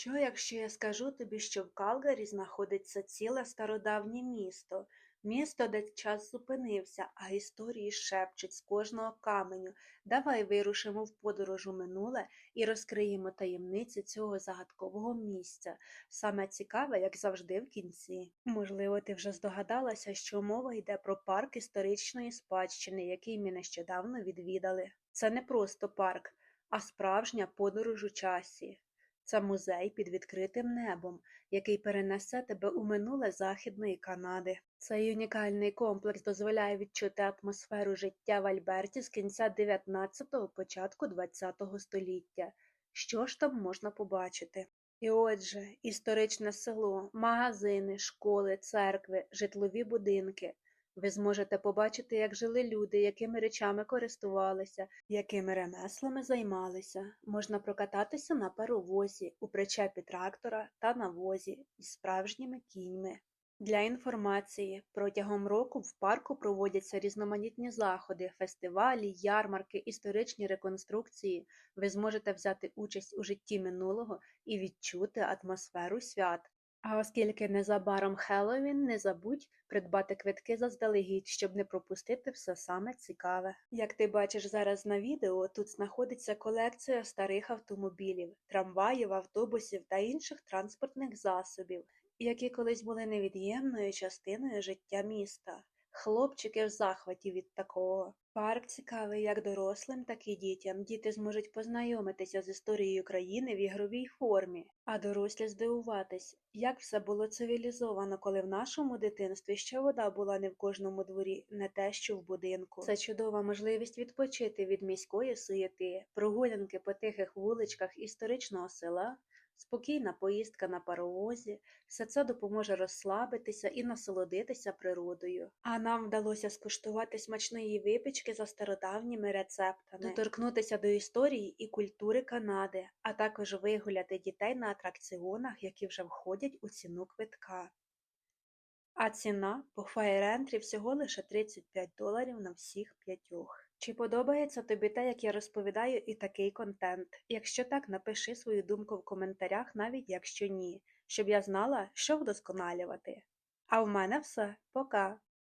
Що, якщо я скажу тобі, що в Калгарі знаходиться ціле стародавнє місто, місто, де час зупинився, а історії шепчуть з кожного каменю. Давай вирушимо в подорож у минуле і розкриємо таємниці цього загадкового місця. Саме цікаве, як завжди, в кінці. Можливо, ти вже здогадалася, що мова йде про парк історичної спадщини, який ми нещодавно відвідали. Це не просто парк, а справжня подорож у часі. Це музей під відкритим небом, який перенесе тебе у минуле Західної Канади. Цей унікальний комплекс дозволяє відчути атмосферу життя в Альберті з кінця 19-го, початку 20-го століття. Що ж там можна побачити? І отже, історичне село, магазини, школи, церкви, житлові будинки. Ви зможете побачити, як жили люди, якими речами користувалися, якими ремеслами займалися. Можна прокататися на паровозі, у причепі трактора та на возі із справжніми кіньми. Для інформації, протягом року в парку проводяться різноманітні заходи, фестивалі, ярмарки, історичні реконструкції. Ви зможете взяти участь у житті минулого і відчути атмосферу свят. А оскільки незабаром Хеллоуін, не забудь придбати квитки заздалегідь, щоб не пропустити все саме цікаве. Як ти бачиш зараз на відео, тут знаходиться колекція старих автомобілів, трамваїв, автобусів та інших транспортних засобів, які колись були невід'ємною частиною життя міста. Хлопчики в захваті від такого. Парк цікавий як дорослим, так і дітям. Діти зможуть познайомитися з історією країни в ігровій формі, а дорослі здивуватись, як все було цивілізовано, коли в нашому дитинстві ще вода була не в кожному дворі, не те, що в будинку. Це чудова можливість відпочити від міської суєти, прогулянки по тихих вуличках історичного села. Спокійна поїздка на паровозі, все це допоможе розслабитися і насолодитися природою. А нам вдалося скуштувати смачної випічки за стародавніми рецептами, доторкнутися до історії і культури Канади, а також вигуляти дітей на атракціонах, які вже входять у ціну квитка. А ціна по фаєрентрі всього лише 35 доларів на всіх п'ятьох. Чи подобається тобі те, як я розповідаю, і такий контент? Якщо так, напиши свою думку в коментарях, навіть якщо ні, щоб я знала, що вдосконалювати. А в мене все. Пока!